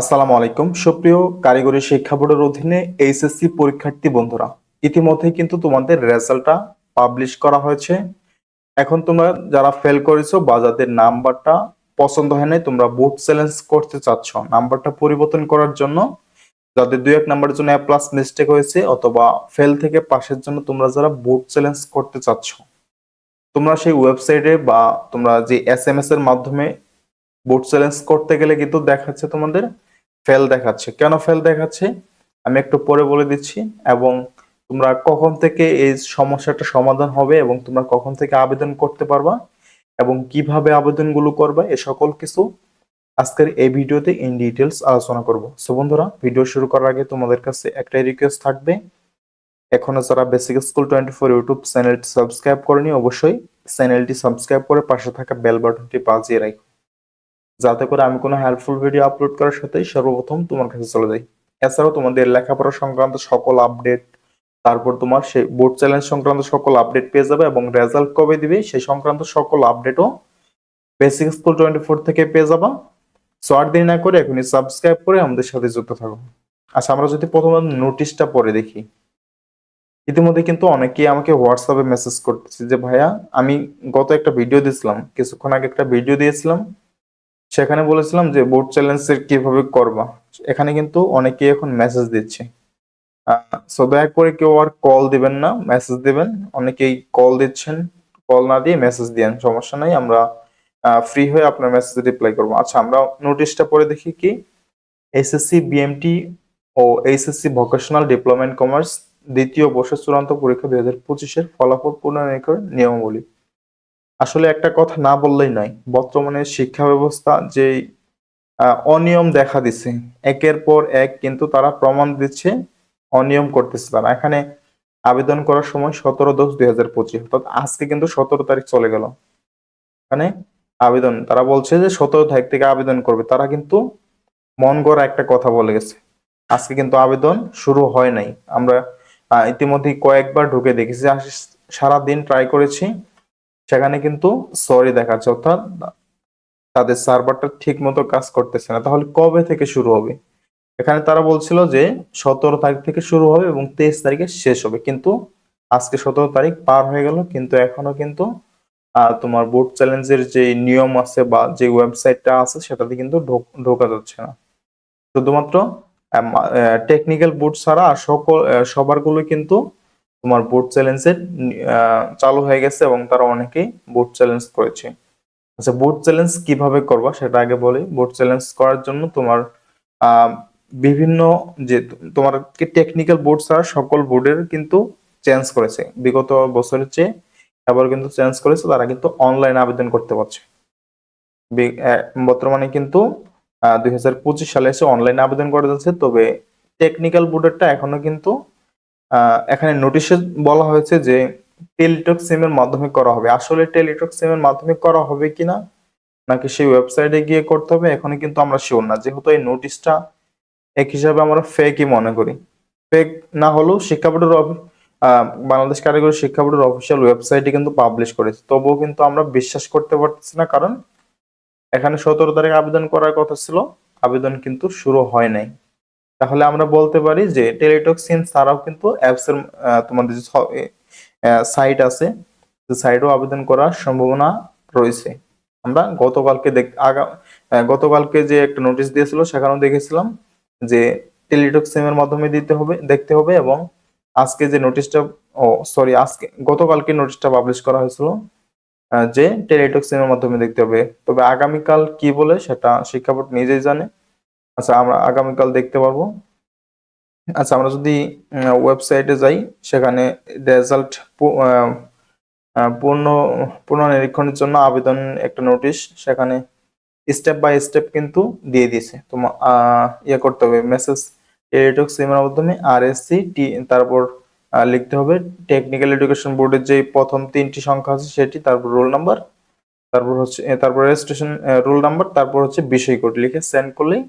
আসসালামু আলাইকুম। সুপ্রিয় কারিগরি শিক্ষা বোর্ডের অধীনে এইচএসসি পরীক্ষার্থী বন্ধুরা ইতিমধ্যে কিন্তু তোমাদের রেজাল্টটা পাবলিশ করা হয়েছে। এখন তোমরা যারা ফেল করেছ বা যাদের নাম্বারটা পছন্দ হয় নাই, তোমরা বোর্ড চ্যালেঞ্জ করতে চাচ্ছ। নাম্বারটা পরিবর্তন করার জন্য যাদের দুই এক নাম্বারের জন্য প্লাস মিস্টেক হয়েছে অথবা ফেল থেকে পাশের জন্য তোমরা যারা বোর্ড চ্যালেঞ্জ করতে চাচ্ছ, তোমরা সেই ওয়েবসাইটে বা তোমরা যে এস এম এস এর মাধ্যমে বোর্ড চ্যালেঞ্জ করতে গেলে কিন্তু দেখাচ্ছে তোমাদের ফেল দেখাচ্ছে। কেন ফেল দেখাচ্ছে? আমি একটু পরে বলে দিচ্ছি এবং তোমরা কখন থেকে এই সমস্যাটা সমাধান হবে এবং তোমরা কখন থেকে আবেদন করতে পারবা এবং কীভাবে আবেদনগুলো করবে, এ সকল কিছু আজকের এই ভিডিওতে ইন ডিটেলস আলোচনা করব। সো বন্ধুরা ভিডিও শুরু করার আগে তোমাদের কাছে একটাই রিকোয়েস্ট থাকবে। এখনও যারা basic school twenty four YouTube চ্যানেলটি সাবস্ক্রাইব করেনি, অবশ্যই চ্যানেলটি সাবস্ক্রাইব করে পাশে থাকা বেল বাটনটি বাজিয়ে রাখো। যাতে করে আমি কোনো হেল্পফুল ভিডিও আপলোড করার সাথেই সর্বপ্রথম তোমার কাছে চলে যাই। এছাড়াও তোমাদের লেখাপড়া সংক্রান্ত সকল আপডেট তারপর তোমার সেই বোর্ড চ্যালেঞ্জ সংক্রান্ত সকল আপডেট পেয়ে যাবে এবং রেজাল্ট কবে দিবে, সেই সংক্রান্ত সকল আপডেটও বেসিক স্কুল টোয়েন্টি ফোর থেকে পেয়ে যাবা। সো দেরি না করে এখনই সাবস্ক্রাইব করে আমাদের সাথে যুক্ত থাকো। আচ্ছা আমরা যদি প্রথমে নোটিশটা পরে দেখি। ইতিমধ্যে কিন্তু অনেকেই আমাকে হোয়াটসঅ্যাপে মেসেজ করতেছে যে, ভাইয়া, আমি গত একটা ভিডিও দিয়েছিলাম, কিছুক্ষণ আগে একটা ভিডিও দিয়েছিলাম। সেখানে বলেছিলাম যে বোর্ড চ্যালেঞ্জের কীভাবে করবা। এখানে কিন্তু অনেকে এখন মেসেজ দিচ্ছে। সো দয়া করে কেউ আর কল দিবেন না মেসেজ দিবেন। অনেকেই কল দিচ্ছেন কল না দিয়ে মেসেজ দিয়েন, সমস্যা নাই, আমরা ফ্রি হয়ে আপনার মেসেজ রিপ্লাই করব। আচ্ছা আমরা নোটিশটা পরে দেখি কি? SSC BMT O HSC vocational diploma in commerce দ্বিতীয় বর্ষের চূড়ান্ত পরীক্ষা দুই হাজার পঁচিশের ফলাফল পুনর্নির্ণয়ের নিয়মাবলী। আসলে একটা কথা না বললেই নয়। বর্তমানে শিক্ষা ব্যবস্থা যে অনিয়ম দেখা দিচ্ছে একের পর এক কিন্তু তারা প্রমাণ দিচ্ছে, অনিয়ম করতেছে তারা। এখানে আবেদন করার সময় সতেরো দশ দুই হাজার পঁচিশ, অর্থাৎ আজকে কিন্তু সতেরো তারিখ চলে গেল। এখানে আবেদন, তারা বলছে যে সতেরো তারিখ থেকে আবেদন করবে, তারা কিন্তু মন গড়া একটা কথা বলে গেছে। আজকে কিন্তু আবেদন শুরু হয় নাই। আমরা ইতিমধ্যে কয়েকবার ঢুকে দেখেছি সারা দিন ট্রাই করেছি সেখানে কিন্তু সরি দেখাচ্ছে, অর্থাৎ তাদের সার্ভারটা ঠিক মতো কাজ করতেছে না। তাহলে কবে থেকে শুরু হবে? এখানে তারা বলছিল যে সতেরো তারিখ থেকে শুরু হবে এবং তেইশ তারিখে শেষ হবে। কিন্তু আজকে সতেরো তারিখ পার হয়ে গেল, কিন্তু এখনও কিন্তু তোমার বোর্ড চ্যালেঞ্জের যে নিয়ম আছে বা যে ওয়েবসাইটটা আছে, সেটাতে কিন্তু ঢোকা যাচ্ছে না। শুধুমাত্র টেকনিক্যাল বোর্ড ছাড়া সকল সবারগুলো কিন্তু তোমার বোর্ড চ্যালেঞ্জের চালু হয়ে গেছে এবং তারা অনেকেই বোর্ড চ্যালেঞ্জ করেছে। আচ্ছা বোর্ড চ্যালেঞ্জ কীভাবে করবা সেটা আগে বলি। বোর্ড চ্যালেঞ্জ করার জন্য তোমার বিভিন্ন যে তোমার টেকনিক্যাল বোর্ড ছাড়া সকল বোর্ডের কিন্তু চেঞ্জ করেছে। বিগত বছরের চেয়ে এবার কিন্তু চেঞ্জ করেছে, তারা কিন্তু অনলাইন আবেদন করতে পারছে। বর্তমানে কিন্তু দুই হাজার পঁচিশ সালে এসে অনলাইন আবেদন করা যাচ্ছে, তবে টেকনিক্যাল বোর্ডেরটা এখনও কিন্তু এখানে নোটিশে বলা হয়েছে যে টেলিটক সিমের মাধ্যমে করা হবে। আসলে টেলিটক সিমের মাধ্যমে করা হবে কিনা, নাকি সেই ওয়েবসাইটে গিয়ে করতে হবে এখনও কিন্তু আমরা শিওর না। যেহেতু এই নোটিশটা এক হিসাবে আমরা ফেকই মনে করি। ফেক না হলেও শিক্ষা বোর্ডের বাংলাদেশ কারিগরি শিক্ষা বোর্ডের অফিসিয়াল ওয়েবসাইটে কিন্তু পাবলিশ করেছে। তবুও কিন্তু আমরা বিশ্বাস করতে পারতেছি না, কারণ এখানে সতেরো তারিখ আবেদন করার কথা ছিল। আবেদন কিন্তু শুরু হয় নাই। তাহলে আমরা বলতে পারি যে টেলিটক সিম ছাড়াও কিন্তু অ্যাপস এর তোমাদের যে সাইট আছে সাইটও আবেদন করার সম্ভাবনা রয়েছে। আমরা গতকালকে দেখ, আগা গতকালকে যে একটা নোটিশ দিয়েছিল, সেখানেও দেখেছিলাম যে টেলিটক সিমের মাধ্যমে দিতে হবে, দেখতে হবে এবং আজকে যে নোটিশটা ও সরি আজকে, গতকালকে নোটিশটা পাবলিশ করা হয়েছিল যে টেলিটক সিমের মাধ্যমে দেখতে হবে। তবে আগামীকাল কি বলে সেটা শিক্ষা বোর্ড নিজেই জানে। আচ্ছা আমরা আগামীকাল দেখতে পারব। আচ্ছা আমরা যদি ওয়েবসাইটে যাই, সেখানে রেজাল্ট পূর্ণ পুনর্নিরীক্ষণের জন্য আবেদন একটা নোটিশ সেখানে স্টেপ বাই স্টেপ কিন্তু দিয়ে দিয়েছে। তোমার ইয়ে করতে হবে মেসেজ টেলিটক সিমের মাধ্যমে আর এস সি টি তারপর লিখতে হবে টেকনিক্যাল এডুকেশন বোর্ডের যে প্রথম তিনটি সংখ্যা আছে সেটি, তারপর রোল নাম্বার তারপর হচ্ছে তারপর রেজিস্ট্রেশন রোল নাম্বার তারপর হচ্ছে বিষয় কোড লিখে সেন্ড করলেই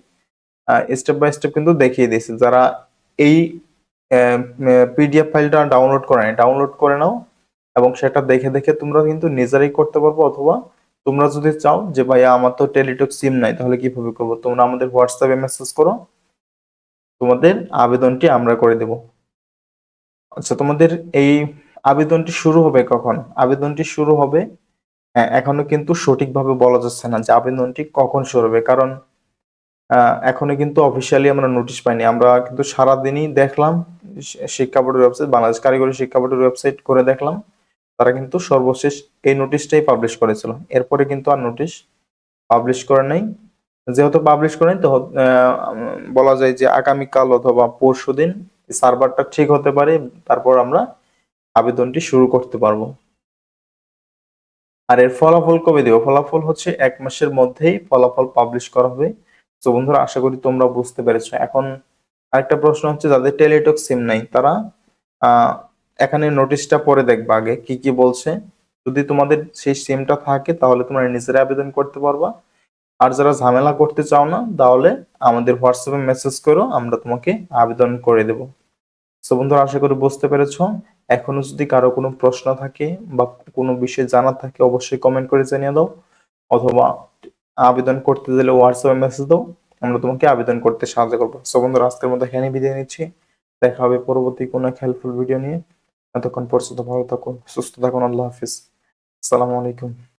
স্টেপ বাই স্টেপ কিন্তু দেখিয়ে দিয়েছে। যারা এই পিডিএফ ফাইলটা ডাউনলোড করে ডাউনলোড করে নাও এবং সেটা দেখে দেখে তোমরা কিন্তু নিজেরাই করতে পারব অথবা তোমরা যদি চাও যে, ভাইয়া, আমার তো টেলিটক সিম নাই, তাহলে কীভাবে করব? তোমরা আমাদের হোয়াটসঅ্যাপে মেসেজ করো। তোমাদের আবেদনটি আমরা করে দেব। আচ্ছা তোমাদের এই আবেদনটি শুরু হবে কখন? আবেদনটি শুরু হবে হ্যাঁ এখনও কিন্তু সঠিকভাবে বলা যাচ্ছে না যে আবেদনটি কখন শুরু হবে। কারণ এখনও কিন্তু অফিসিয়ালি আমরা নোটিশ পাইনি। আমরা কিন্তু সারাদিনই দেখলাম শিক্ষা বোর্ডের ওয়েবসাইট বাংলাদেশ কারিগরি শিক্ষা বোর্ডের ওয়েবসাইট করে দেখলাম। তারা কিন্তু সর্বশেষ এই নোটিশটাই পাবলিশ করেছিল। এরপরে কিন্তু আর নোটিশ পাবলিশ করে নাই। যেহেতু পাবলিশ করে নাই, তো বলা যায় যে আগামীকাল অথবা পরশুদিন সার্ভারটা ঠিক হতে পারে, তারপর আমরা আবেদনটি শুরু করতে পারব। আর এর ফলাফল কবে দেবো? ফলাফল হচ্ছে এক মাসের মধ্যেই ফলাফল পাবলিশ করা হবে। তো বন্ধুরা, আশা করি তোমরা বুঝতে পেরেছ। এখন আরেকটা প্রশ্ন হচ্ছে, যাদের টেলিটক সিম নাই, তারা এখানে নোটিশটা পরে দেখবা আগে, কি কি বলছে। যদি তোমাদের সেই সিমটা থাকে, তাহলে তোমরা নিজেরা আবেদন করতে পারবা। আর যারা ঝামেলা করতে চাও না, তাহলে আমাদের হোয়াটসঅ্যাপে মেসেজ করো, আমরা তোমাকে আবেদন করে দেব। তো বন্ধুরা, আশা করি বুঝতে পেরেছ। এখনও যদি কারও কোনো প্রশ্ন থাকে বা কোনো বিষয় জানার থাকে, অবশ্যই কমেন্ট করে জানিয়ে দাও। অথবা আবেদন করতে দিলে হোয়াটসঅ্যাপে মেসেজ দাও, আমরা তোমাকে আবেদন করতে সাহায্য করব। সো বন্ধুরা, আজকের মতো এখানে বিদায় নিচ্ছি। দেখা হবে পরবর্তী কোনো হেল্পফুল ভিডিও নিয়ে। এতক্ষণ পর্যন্ত ভালো থাকুন, সুস্থ থাকুন, আল্লাহ হাফিজ। আসসালামু আলাইকুম।